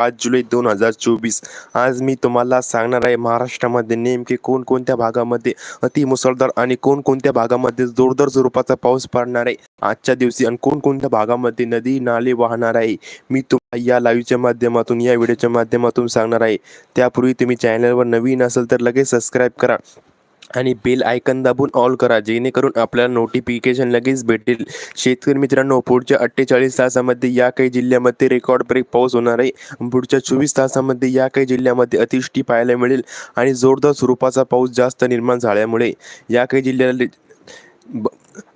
पाच जुलै दोन हजार चोवीस. आज मी तुम्हाला सांगणार आहे महाराष्ट्रामध्ये नेमके कोणकोणत्या भागामध्ये अति मुसळधार आणि कोणकोणत्या भागामध्ये जोरदार स्वरूपाचा पाऊस पडणार आहे. आजच्या दिवशी आणि कोणकोणत्या भागामध्ये नदी नाले वाहणार आहे मी तुम्हाला या लाईव्हच्या माध्यमातून या व्हिडिओच्या माध्यमातून सांगणार आहे. त्यापूर्वी तुम्ही चॅनलवर नवीन असेल तर लगेच सबस्क्राईब करा. आणि बेल आयकन दाबून ऑल करा जेणेकरून आपल्याला नोटिफिकेशन लगेच भेटेल. शेतकरी मित्रांनो पुढच्या अठ्ठेचाळीस तासामध्ये या काही जिल्ह्यामध्ये रेकॉर्ड ब्रेक पाऊस होणार आहे. पुढच्या चोवीस तासामध्ये या काही जिल्ह्यामध्ये अतिवृष्टी पाहायला मिळेल आणि जोरदार स्वरूपाचा पाऊस जास्त निर्माण झाल्यामुळे या काही जिल्ह्याला ब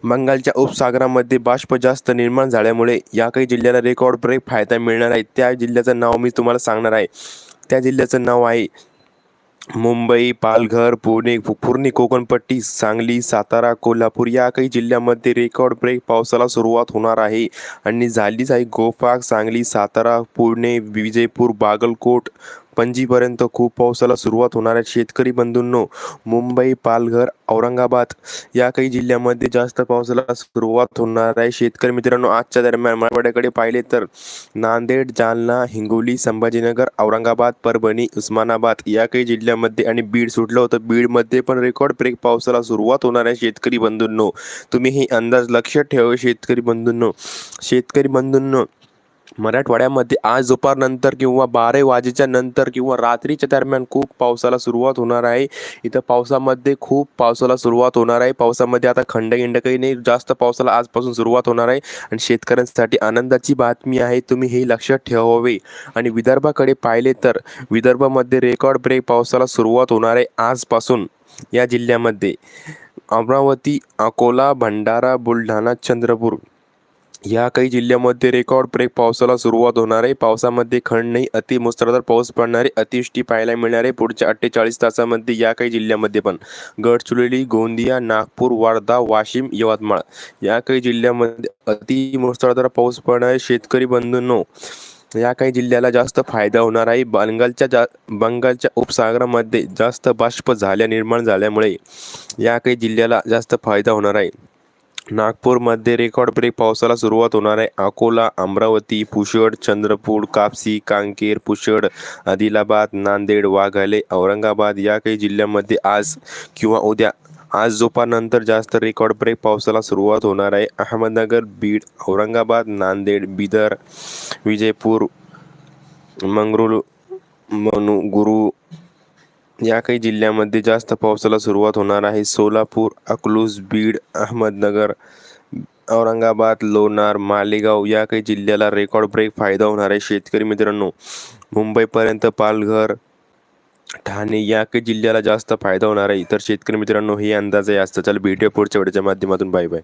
बंगालच्या उपसागरामध्ये बाष्प जास्त निर्माण झाल्यामुळे या काही जिल्ह्याला रेकॉर्ड ब्रेक फायदा मिळणार आहे. त्या जिल्ह्याचं नाव मी तुम्हाला सांगणार आहे. त्या जिल्ह्याचं नाव आहे मुंबई पालघर पुणे पूर्णी कोकणपट्टी सांगली सातारा कोल्हापूर या काही जिल्ह्यामध्ये रेकॉर्ड ब्रेक पावसाला सुरुवात होणार आहे. आणि झालीच आहे गोफाग सांगली सातारा पुणे विजयपूर बागलकोट पणजीपर्यंत खूप पावसाला सुरुवात होणार आहे. शेतकरी बंधूंनो मुंबई पालघर औरंगाबाद या काही जिल्ह्यामध्ये जास्त पावसाला सुरुवात होणार आहे. शेतकरी मित्रांनो आजच्या दरम्यान मराठवाड्याकडे पाहिले तर नांदेड जालना हिंगोली संभाजीनगर औरंगाबाद परभणी उस्मानाबाद या काही जिल्ह्यामध्ये आणि बीड सुटलं होतं. बीडमध्ये पण रेकॉर्ड ब्रेक पावसाला सुरुवात होणार आहे शेतकरी बंधूंनो. तुम्ही हे अंदाज लक्षात ठेवा हो, शेतकरी बंधूंनो. शेतकरी बंधूंनो मराठवाड्यामध्ये आज दुपारनंतर किंवा बारा वाजेच्या नंतर किंवा रात्रीच्या दरम्यान खूप पावसाला सुरुवात होणार आहे. इथं पावसामध्ये खूप पावसाला सुरुवात होणार आहे. पावसामध्ये आता खंड काही नाही जास्त पावसाला आजपासून सुरुवात होणार आहे. आणि शेतकऱ्यांसाठी आनंदाची बातमी आहे तुम्ही हे लक्षात ठेवावे. आणि विदर्भाकडे पाहिले तर विदर्भामध्ये रेकॉर्ड ब्रेक पावसाला सुरुवात होणार आहे आजपासून या जिल्ह्यामध्ये. अमरावती अकोला भंडारा बुलढाणा चंद्रपूर. या काही जिल्ह्यामध्ये रेकॉर्ड ब्रेक पावसाला सुरुवात होणार आहे. पावसामध्ये खंड नाही अति मुसळधार पाऊस पडणारे अतिवृष्टी पाहायला मिळणार आहे. पुढच्या अठ्ठेचाळीस तासामध्ये या काही जिल्ह्यामध्ये पण. गडचिरोली गोंदिया नागपूर वर्धा वाशिम यवतमाळ या काही जिल्ह्यामध्ये अति मुसळधार पाऊस पडणारे शेतकरी बंधूंनो या काही जिल्ह्याला जास्त फायदा होणार आहे. बंगालच्या जा बंगालच्या उपसागरामध्ये जास्त बाष्प झाल्या निर्माण झाल्यामुळे या काही जिल्ह्याला जास्त फायदा होणार आहे. नागपूरमध्ये रेकॉर्ड ब्रेक पावसाला सुरुवात होणार आहे. अकोला अमरावती पुषड चंद्रपूर कापसी कांकेर पुषड आदिलाबाद नांदेड वाघाले औरंगाबाद या काही जिल्ह्यामध्ये आज किंवा उद्या आज झोपानंतर जास्त रेकॉर्ड ब्रेक पावसाला सुरुवात होणार आहे. अहमदनगर बीड औरंगाबाद नांदेड बिदर विजयपूर मंगरुळ मनु गुरु या काही जिल्ह्यामध्ये जास्त पावसाला सुरुवात होणार आहे. सोलापूर अकलूज बीड अहमदनगर औरंगाबाद लोणार मालेगाव या काही जिल्ह्याला रेकॉर्ड ब्रेक फायदा होणार आहे. शेतकरी मित्रांनो मुंबईपर्यंत पालघर ठाणे या काही जिल्ह्याला जास्त फायदा होणार आहे. तर शेतकरी मित्रांनो हे अंदाज आहे. असतं चल भेटूया पुढच्या वेळेच्या माध्यमातून. Bye bye.